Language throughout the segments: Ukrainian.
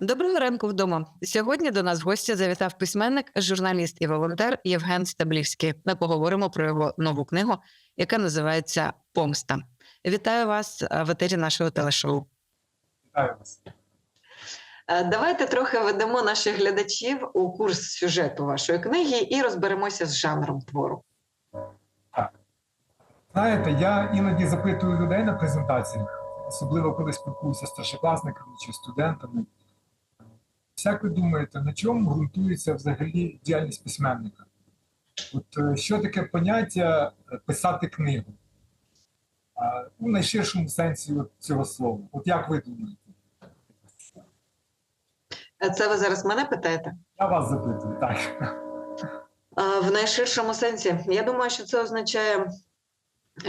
Доброго ранку вдома. Сьогодні до нас в гості завітав письменник, журналіст і волонтер Євген Стаблівський. Ми поговоримо про його нову книгу, яка називається Помста. Вітаю вас е, в етері нашого телешоу. Вітаю вас. Е, Давайте трохи ведемо наших глядачів у курс сюжету вашої книги і розберемося з жанром твору. Так. Знаєте, я іноді запитую людей на презентаціях, особливо коли спілкуюся з старшокласниками чи студентами. Як ви думаєте, на чому ґрунтується взагалі діяльність письменника? От е, що таке поняття е, писати книгу? У найширшому сенсі от цього слова. От як ви думаєте? Е, Це ви зараз мене питаєте? Я вас запитую, так. В найширшому сенсі, я думаю, що це означає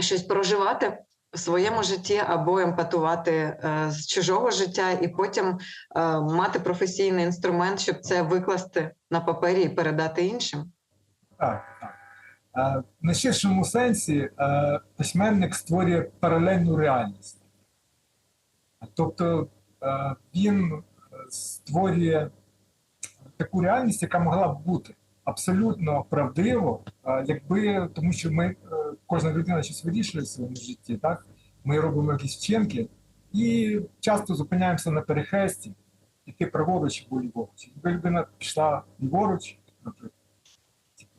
щось проживати в своєму житті або емпатувати е, з чужого життя, і потім е, мати професійний інструмент, щоб це викласти на папері і передати іншим. Так, так. Е, В найширшому сенсі е, письменник створює паралельну реальність. Тобто е, він е, створює таку реальність, яка могла б бути абсолютно правдиво, якби тому, що ми, е, кожна людина щось вирішує в своєму житті, так? ми робимо якісь вчинки і часто зупиняємося на перехресті, іти праворуч або ліворуч. Якби людина пішла ліворуч, наприклад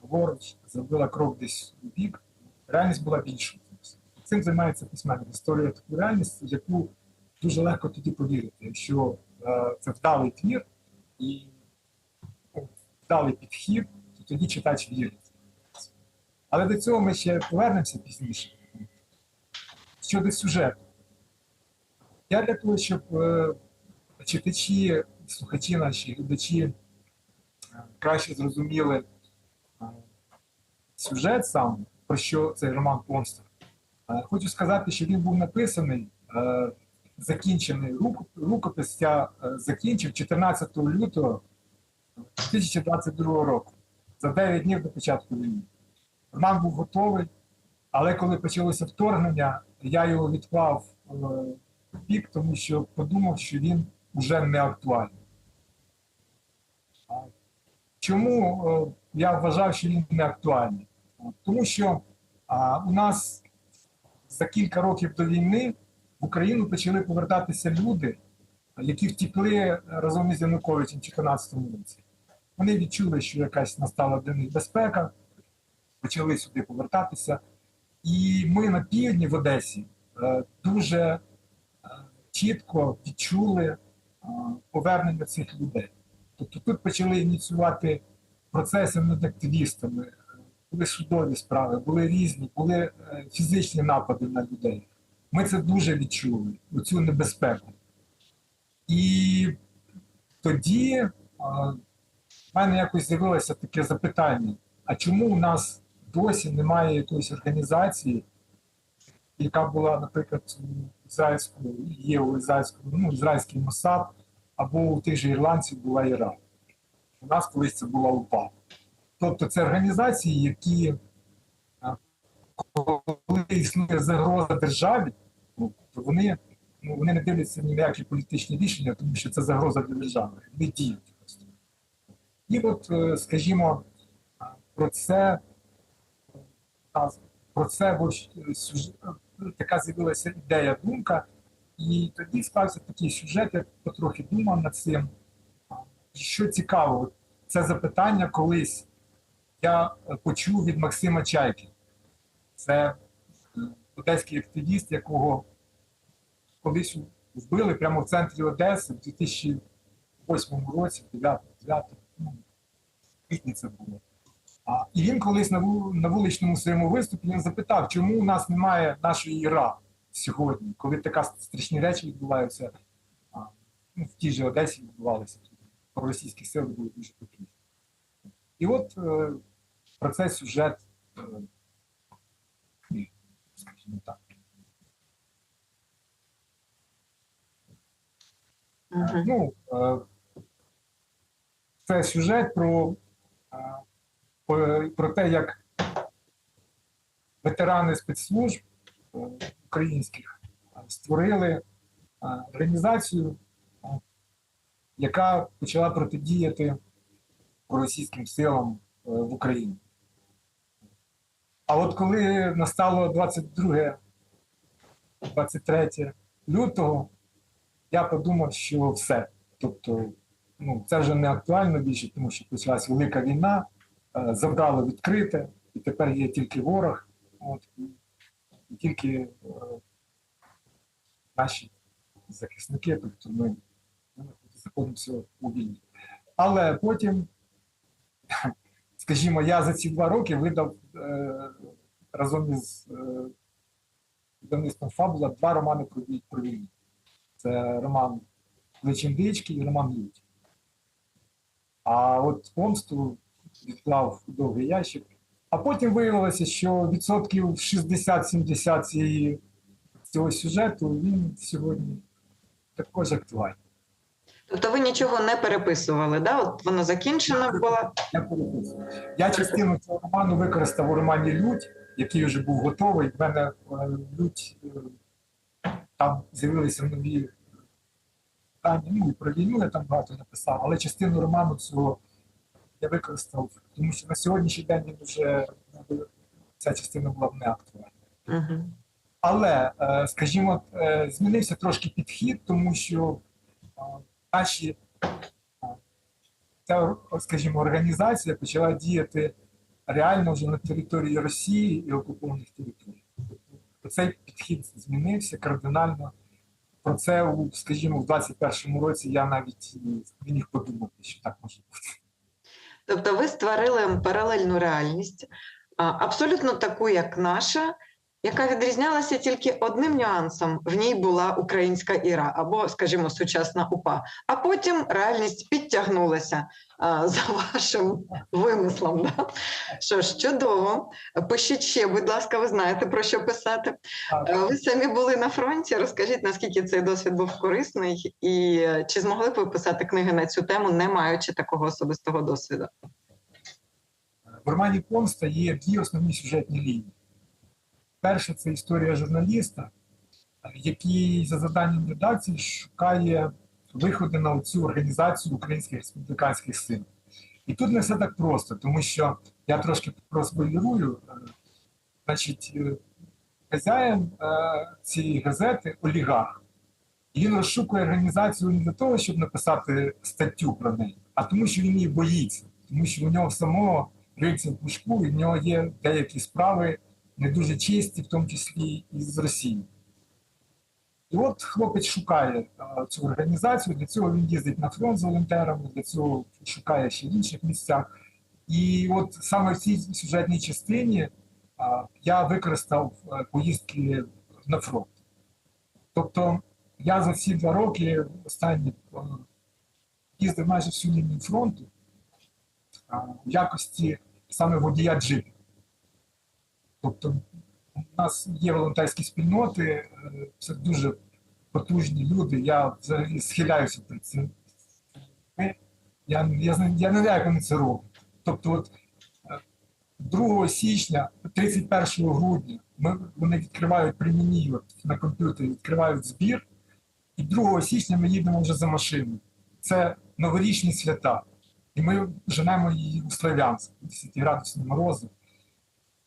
праворуч, зробила крок десь у бік, реальність була більшою. Цим займається письменник. Створює таку реальність, в яку дуже легко тоді повірити, якщо е, це вдалий твір і вдалий підхід, то тоді читач вірить. Але до цього ми ще повернемося пізніше. Щодо сюжету. Я для того, щоб е, читачі, слухачі наші, глядачі е, краще зрозуміли е, сюжет сам, про що цей роман Помста. Е, Хочу сказати, що він був написаний, е, закінчений рукопис я е, закінчив 14 лютого 2022 року, за 9 днів до початку війни. Роман був готовий, але коли почалося вторгнення, я його відклав е, в бік, тому що подумав, що він вже не актуальний. Чому е, я вважав, що він не актуальний? Тому що у нас за кілька років до війни в Україну почали повертатися люди, які втікли разом із Януковичем в 2014 році. Вони відчули, що якась настала для них безпека, почали сюди повертатися. І ми на півдні в Одесі е, дуже е, чітко відчули е, повернення цих людей. Тобто тут почали ініціювати процеси над активістами, були судові справи, були різні, були фізичні напади на людей. Ми це дуже відчули, цю небезпеку. І тоді в мене якось з'явилося таке запитання: а чому у нас досі немає якоїсь організації, яка була, наприклад, у ізраїльському, є у ізраїльському, ну, ізраїльський Мосад, або у тих же ірландців була Іра. У нас колись це була УПА. Тобто це організації, які, коли існує загроза державі, ну, то вони, ну, вони не дивляться ні на які політичні рішення, тому що це загроза для держави. Вони діють. І от, е, скажімо, про це, про це е, е, така з'явилася ідея, думка. І тоді склався такий сюжет, я потрохи думав над цим. Що цікаво, це запитання колись я почув від Максима Чайки. Це одеський активіст, якого колись вбили прямо в центрі Одеси в 2008 році, 9, 9 ну, це було. А, і він колись на, ву- на вуличному своєму виступі він запитав, чому у нас немає нашої Іра сьогодні, коли така страшні речі відбуваються, а, ну, в тій же Одесі відбувалися, проросійські сили були дуже потужні. І от е, про цей сюжет, е, скажімо так. Мгм. Ну, е, це сюжет про, е, про те, як ветерани спецслужб е, українських е, створили організацію, яка почала протидіяти російським силам в Україні. А от коли настало 22 23 лютого, я подумав, що все. Тобто, ну, це вже не актуально більше, тому що почалась велика війна, е, забрали відкрите, і тепер є тільки ворог, от, і, тільки е, наші захисники, тобто ми, знаходимося у війні. Але потім, скажімо, я за ці два роки видав е, разом із видавництвом Фабула два романи про, війну. Це роман Личіндички і роман Лють. А от помсту відклав довгий ящик. А потім виявилося, що відсотків 60-70 цієї, цього сюжету він сьогодні також актуальний. Тобто ви нічого не переписували, да? От воно закінчено було. Я переписую. Я частину цього роману використав у романі Лють, який вже був готовий. В мене е, лють е, там з'явилися нові дані. Ну про війну я там багато написав, але частину роману цього я використав, тому що на сьогоднішній день він вже е, ця частина була б не актуальна. Угу. Але, е, скажімо, е, змінився трошки підхід, тому що е, наші ця, скажімо, організація почала діяти реально вже на території Росії і окупованих територій. Тобто цей підхід змінився кардинально. Про це, скажімо, в 21-му році я навіть не міг подумати, що так може бути. Тобто ви створили паралельну реальність, абсолютно таку, як наша, яка відрізнялася тільки одним нюансом: в ній була українська іра або, скажімо, сучасна УПА. А потім реальність підтягнулася а, за вашим вимислом. Да? Що ж, чудово. Пишіть ще, будь ласка, ви знаєте про що писати. Е, Ви самі були на фронті. Розкажіть, наскільки цей досвід був корисний, і е, чи змогли б ви писати книги на цю тему, не маючи такого особистого досвіду? В романі Помста є дві основні сюжетні лінії. Перша це історія журналіста, який за заданням редакції шукає виходи на цю організацію українських республіканських сил. І тут не все так просто, тому що я трошки проспойлерую. е, Значить, е, хазяїн е, цієї газети олігарх. І він розшукує організацію не для того, щоб написати статтю про неї, а тому, що він її боїться, тому що у нього самого риється в пушку, і в нього є деякі справи не дуже чисті, в тому числі і з Росії. І от хлопець шукає цю організацію, для цього він їздить на фронт з волонтерами, для цього шукає ще в інших місцях. І от саме в цій сюжетній частині я використав е, поїздки на фронт. Тобто я за ці два роки останні е, їздив майже всю лінію фронту в якості саме водія джипів. Тобто у нас є волонтерські спільноти, е, це дуже потужні люди. Я взагалі схиляюся перед цим. Я, я, я не знаю, як вони це роблять. Тобто, от е, 2 січня, 31 грудня ми, вони відкривають при мені от, на комп'ютері, відкривають збір, і 2 січня ми їдемо вже за машиною. Це новорічні свята. І ми женемо її у Слов'янськ, 10 градусні морози.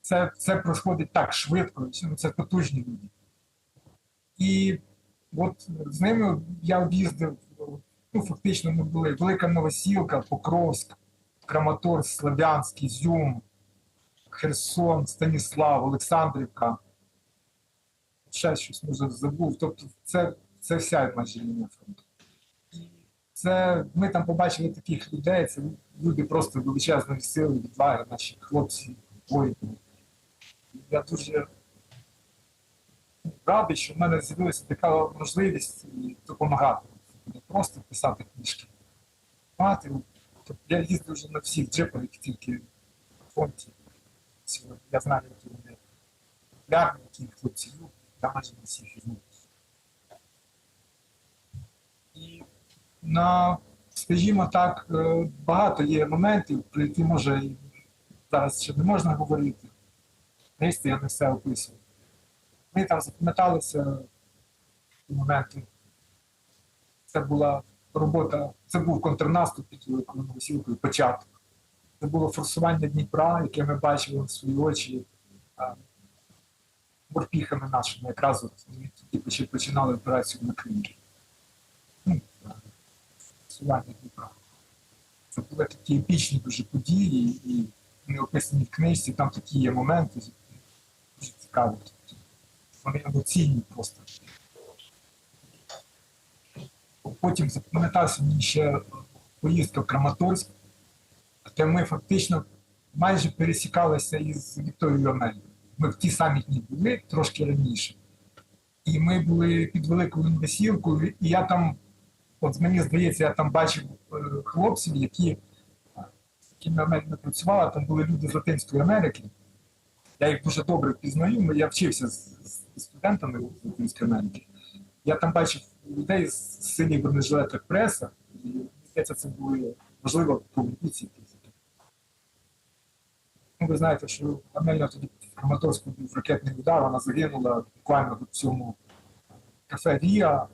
Це, це проходить так швидко, це потужні люди. І от з ними я об'їздив, ну, фактично ми були Велика Новосілка, Покровськ, Краматорськ, Слов'янськ, Ізюм, Херсон, Станіслав, Олександрівка. Ще щось може забув. Тобто це, це вся майже лінія фронту. Це ми там побачили таких людей, це люди просто величезної сили, відваги, наші хлопці, воїни. Я дуже радий, що в мене з'явилася така можливість допомагати. Не просто писати книжки. Мати. Тобто я їздив вже на всіх джипах, які тільки на фронті. Я знаю, які вони популярні, які хлопці люблять, я майже на всіх їздив. І на, скажімо так, е, багато є моментів, про які може зараз ще не можна говорити. Місце я не все описую. Мені там запам'яталися моменти. Це була робота. Це був контрнаступ під Великою Новосілкою, початок. Це було форсування Дніпра, яке ми бачили в свої очі морпіхами нашими, якраз ми тоді починали операцію на Кримі. Ну, форсування Дніпра. Це були такі епічні дуже події, і вони описані в книжці, там такі є моменти, Тобто Вони емоційні просто. Потім запам'ятався мені ще поїздка в Краматорськ, де ми фактично майже пересікалися із Вікторією Амелією. Ми в ті самі дні були трошки раніше. І ми були під великою інвесілкою, і я там, от мені здається, я там бачив е, хлопців, які, з якими Амелія працювала, там були люди з Латинської Америки. Я їх дуже добре впізнаю, я вчився з, студентами з Латинської Америки. Я там бачив людей з синіх бронежилетах преса, і здається, це були можливо поведіці. Ну, ви знаєте, що Амелія тоді в Краматорську був ракетний удар, вона загинула буквально в цьому кафе Рія.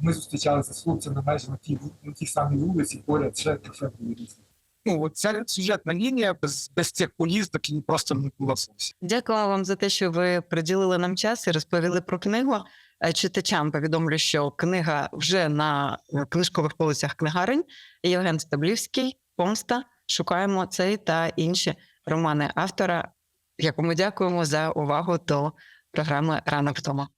Ми зустрічалися з хлопцями майже на тій, на тій самій вулиці, поряд ще кафе було різне. Ну, от ця сюжетна лінія без, без цих поїздок і просто не була зовсім. Дякую вам за те, що ви приділили нам час і розповіли про книгу. Е, Читачам повідомлю, що книга вже на е, книжкових полицях книгарень. Євген Стаблівський, Помста. Шукаємо цей та інші романи автора, якому дякуємо за увагу до програми Ранок вдома.